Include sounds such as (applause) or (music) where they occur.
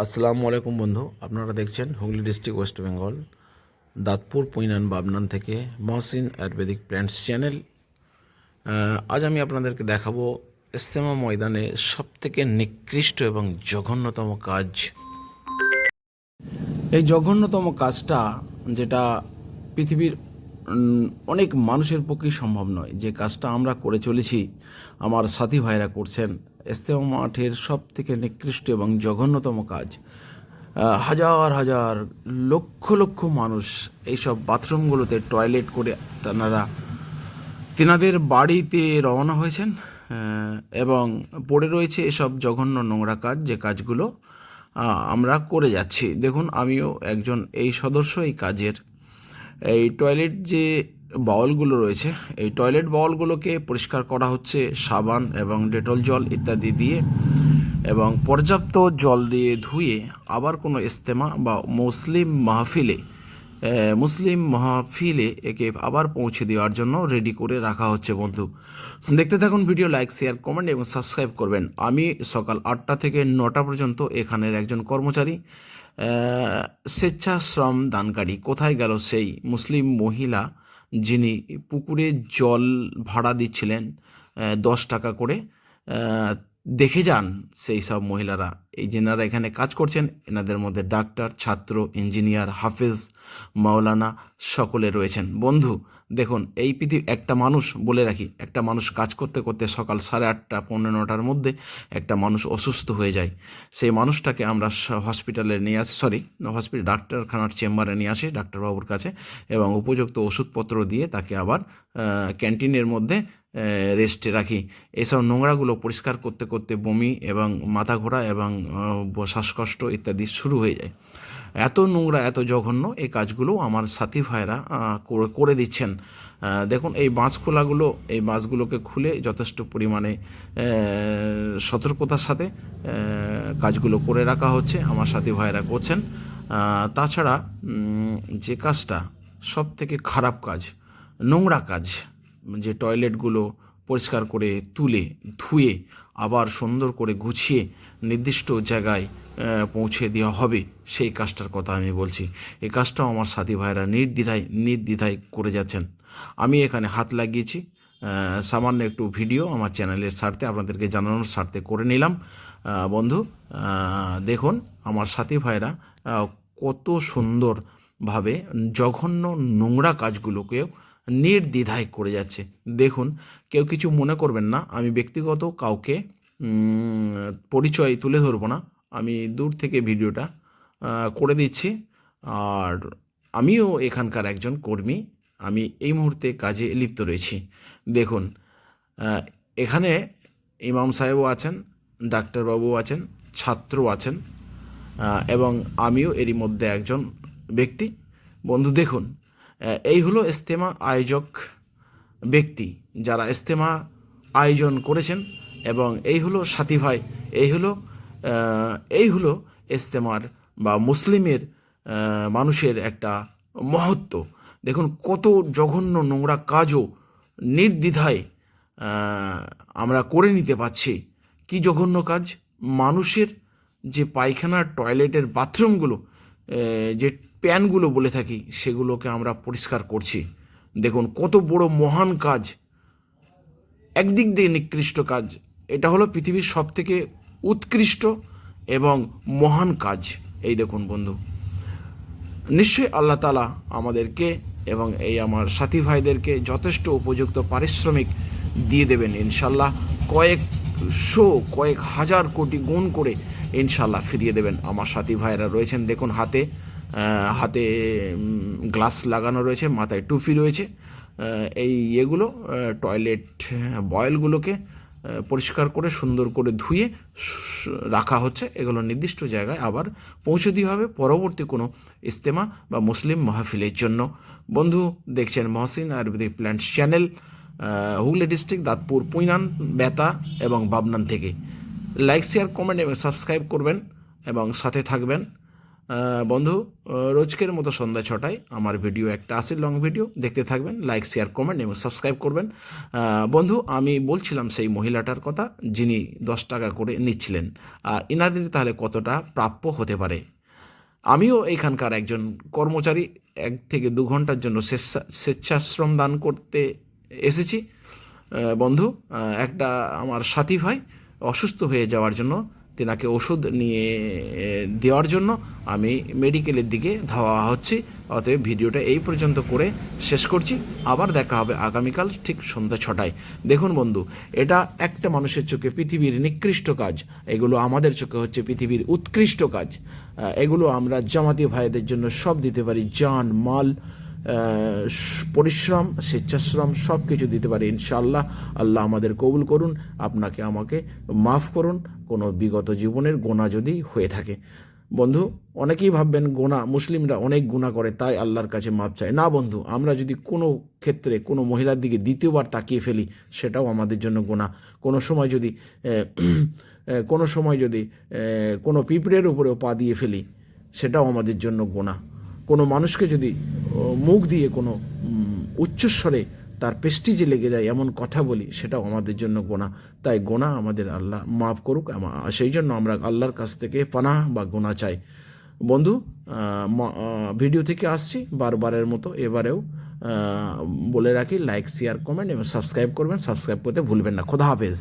আসসালামু আলাইকুম বন্ধু, আপনারা দেখছেন হুগলি ডিস্ট্রিক্ট ওয়েস্ট বেঙ্গল, দাঁতপুর পৈনান বাবনান থেকে মহসিন আয়ুর্বেদিক প্ল্যান্টস চ্যানেল। আজ আমি আপনাদেরকে দেখাবো ইস্তেমা ময়দানে সবথেকে নিকৃষ্ট এবং জঘন্যতম কাজ। এই জঘন্যতম কাজটা যেটা পৃথিবীর অনেক মানুষের পক্ষেই সম্ভব নয়। যে কাজটা আমরা করে চলেছি, আমার সাথী ভাইরা করছেন ইস্তেমা মাঠের সব থেকে নিকৃষ্ট এবং জঘন্যতম কাজ। হাজার হাজার লক্ষ লক্ষ মানুষ এইসব বাথরুমগুলোতে টয়লেট করে তারা তেনাদের বাড়িতে রওনা হয়েছেন এবং পড়ে রয়েছে এসব জঘন্য নোংরা কাজ, যে কাজগুলো আমরা করে যাচ্ছি। দেখুন, আমিও একজন এই সদস্য এই কাজের। এই টয়লেট যে বাউলগুলো রয়েছে। এই টয়লেট বাউলগুলোকে পরিষ্কার করা হচ্ছে সাবান এবং ডেটল জল ইত্যাদি দিয়ে এবং পর্যাপ্ত জল দিয়ে ধুয়ে আবার কোনো ইস্তেমা বা মুসলিম মাহফিলে মুসলিম মাহফিলে একে আবার পৌঁছে দেওয়ার জন্য রেডি করে রাখা হচ্ছে, বন্ধু। দেখতে থাকুন ভিডিও লাইক শেয়ার কমেন্ট এবং সাবস্ক্রাইব করবেন। আমি সকাল আটটা থেকে নটা পর্যন্ত এখানের একজন কর্মচারী স্বেচ্ছাশ্রম দানকারী। কোথায় গেল সেই মুসলিম মহিলা যিনি পুকুরে জল ভাড়া দিচ্ছিলেন দশ টাকা করে দেখে যান সেই সব মহিলারা। এই যেনারা এখানে কাজ করছেন, এনাদের মধ্যে ডাক্তার, ছাত্র, ইঞ্জিনিয়ার, হাফেজ, মাওলানা সকলে রয়েছেন। বন্ধু, দেখুন, এই পৃথিবী একটা মানুষ, বলে রাখি, একটা মানুষ কাজ করতে করতে সকাল সাড়ে আটটা পনেরো নটার মধ্যে একটা মানুষ অসুস্থ হয়ে যায়। সেই মানুষটাকে আমরা হসপিটালে নিয়ে আসি, সরি হসপিটাল ডাক্তারখানার চেম্বারে নিয়ে আসি, ডাক্তারবাবুর কাছে, এবং উপযুক্ত ওষুধপত্র দিয়ে তাকে আবার ক্যান্টিনের মধ্যে রেস্টে রাখি। এসব নোংরাগুলো পরিষ্কার করতে করতে বমি এবং মাথা ঘোরা এবং শ্বাসকষ্ট ইত্যাদি শুরু হয়ে যায়। এত নোংরা, এত জঘন্য এই কাজগুলো আমার সাথী ভাইরা করে দিচ্ছেন। দেখুন, এই বাঁশখোলাগুলো এই বাঁশগুলোকে খুলে যথেষ্ট পরিমাণে সতর্কতার সাথে কাজগুলো করে রাখা হচ্ছে, আমার সাথী ভাইরা করছেন। তাছাড়া যে কাজটা সব থেকে খারাপ কাজ, নোংরা কাজ যে টয়লেটগুলো পরিষ্কার করে তুলে, ধুয়ে, আবার সুন্দর করে গুছিয়ে নির্দিষ্ট জায়গায় পৌঁছে দেওয়া হবে, সেই কাজটার কথা আমি বলছি। এই কাজটাও আমার সাথী ভাইরা নির্দ্বিধায় নির্দ্বিধায় করে যাচ্ছেন। আমি এখানে হাত লাগিয়েছি সামান্য একটু ভিডিও আমার চ্যানেলের স্বার্থে, আপনাদেরকে জানানোর স্বার্থে করে নিলাম। বন্ধু দেখুন, আমার সাথী ভাইরা কত সুন্দরভাবে জঘন্য নোংরা কাজগুলোকেও নির্দ্বিধায় করে যাচ্ছে। দেখুন, কেউ কিছু মনে করবেন না, আমি ব্যক্তিগত কাউকে পরিচয় তুলে ধরবো না। আমি দূর থেকে ভিডিওটা করে দিচ্ছি। আর আমিও এখানকার একজন কর্মী, আমি এই মুহূর্তে কাজে লিপ্ত রয়েছি। দেখুন এখানে ইমাম সাহেবও আছেন, ডাক্তারবাবু আছেন ছাত্র আছেন এবং আমিও এরই মধ্যে একজন ব্যক্তি। বন্ধু, দেখুন এই হলো ইস্তেমা আয়োজক ব্যক্তি যারা ইস্তেমা আয়োজন করেছেন এবং এই হলো সাথী ভাই, এই হলো এই হলো ইস্তেমার বা মুসলিমের মানুষের একটা মহত্ব। দেখুন কত জঘন্য নোংরা কাজও নির্দ্বিধায় আমরা করে নিতে পারছি। কি জঘন্য কাজ? মানুষের যে পায়খানার টয়লেটের বাথরুমগুলো যে প্যানগুলো বলে থাকি, সেগুলোকে আমরা পরিষ্কার করছি। দেখুন, কত বড় মহান কাজ, একদিক দিয়ে নিকৃষ্ট কাজ। এটা হলো পৃথিবীর সব থেকে উৎকৃষ্ট এবং মহান কাজ। এই দেখুন বন্ধু, নিশ্চয়ই আল্লাহ তালা আমাদেরকে এবং এই আমার সাথী ভাইদেরকে যথেষ্ট উপযুক্ত পারিশ্রমিক দিয়ে দেবেন ইনশাল্লাহ কয়েক শো, কয়েক হাজার কোটি গুণ করে ইনশাল্লাহ ফিরিয়ে দেবেন। আমার সাথী ভাইরা রয়েছেন, দেখুন হাতে। হাতে গ্লাস লাগানো রয়েছে, মাথায় টুপি রয়েছে। এই ইয়েগুলো টয়লেট বয়েলগুলোকে পরিষ্কার করে, সুন্দর করে ধুয়ে রাখা হচ্ছে। এগুলো নির্দিষ্ট জায়গায় আবার পৌঁছে দিয়ে হবে পরবর্তী কোনো ইস্তেমা বা মুসলিম মাহফিলের জন্য। বন্ধু, দেখছেন Mohsin ayurvedic plants channel Hooghly district, Dantpur, Puinan, বেতা এবং বাবনান থেকে। লাইক, শেয়ার, কমেন্ট এবং সাবস্ক্রাইব করবেন এবং সাথে থাকবেন। বন্ধু রোজকের মতো সন্ধ্যা ছটায় আমার ভিডিও একটা আসে লং ভিডিও। দেখতে থাকবেন লাইক শেয়ার কমেন্ট এবং সাবস্ক্রাইব করবেন। বন্ধু, আমি বলছিলাম সেই মহিলাটার কথা যিনি দশ টাকা করে নিচ্ছিলেন। আর ইনাদের তাহলে কতটা প্রাপ্য হতে পারে? আমিও এখানকার একজন কর্মচারী, এক থেকে দু ঘণ্টার জন্য স্বেচ্ছা, স্বেচ্ছাশ্রম দান করতে এসেছি। বন্ধু একটা আমার সাথী ভাই অসুস্থ হয়ে যাওয়ার জন্য তেনাকে ওষুধ নিয়ে দেওয়ার জন্য আমি মেডিকেলের দিকে ধাওয়া হচ্ছি। অতএব ভিডিওটা এই পর্যন্ত করে শেষ করছি। আবার দেখা হবে আগামীকাল ঠিক সন্ধ্যা ছটায়। দেখুন বন্ধু, এটা একটা মানুষের চোখে পৃথিবীর নিকৃষ্ট কাজ। এগুলো আমাদের চোখে হচ্ছে পৃথিবীর উৎকৃষ্ট কাজ। এগুলো আমরা জামাতি ভাইদের জন্য সব দিতে পারি, জান, মাল পরিশ্রম, স্বেচ্ছাশ্রম সব কিছু দিতে পারি ইনশাআল্লাহ। আল্লাহ আমাদের কবুল করুন, আপনাকে আমাকে মাফ করুন। কোনো বিগত জীবনের গোনা যদি হয়ে থাকে। বন্ধু, অনেকেই ভাববেন গোনা, মুসলিমরা অনেক গুণা করে, তাই আল্লাহর কাছে মাপ চায়। না বন্ধু, আমরা যদি কোনো ক্ষেত্রে কোনো মহিলার দিকে দ্বিতীয়বার তাকিয়ে ফেলি, সেটাও আমাদের জন্য গোনা। কোনো সময় যদি (clears throat) কোনো সময় যদি কোনো পিঁপড়ের উপরেও পা দিয়ে ফেলি, সেটাও আমাদের জন্য গোনা। কোনো মানুষকে যদি মুখ দিয়ে কোনো উচ্চস্বরে তার পেস্টিজে লেগে যায় এমন কথা বলি, সেটাও আমাদের জন্য গোনা। তাই গোনা আমাদের আল্লাহ মাফ করুক সেই জন্য আমরা আল্লাহর কাছ থেকে পানাহ বা গোনা চাই। বন্ধু ভিডিও থেকে আসছি, বারবারের মতো এবারেও বলে রাখি, লাইক, শেয়ার, কমেন্ট এবং সাবস্ক্রাইব করবেন। সাবস্ক্রাইব করতে ভুলবেন না। খোদা হাফেজ।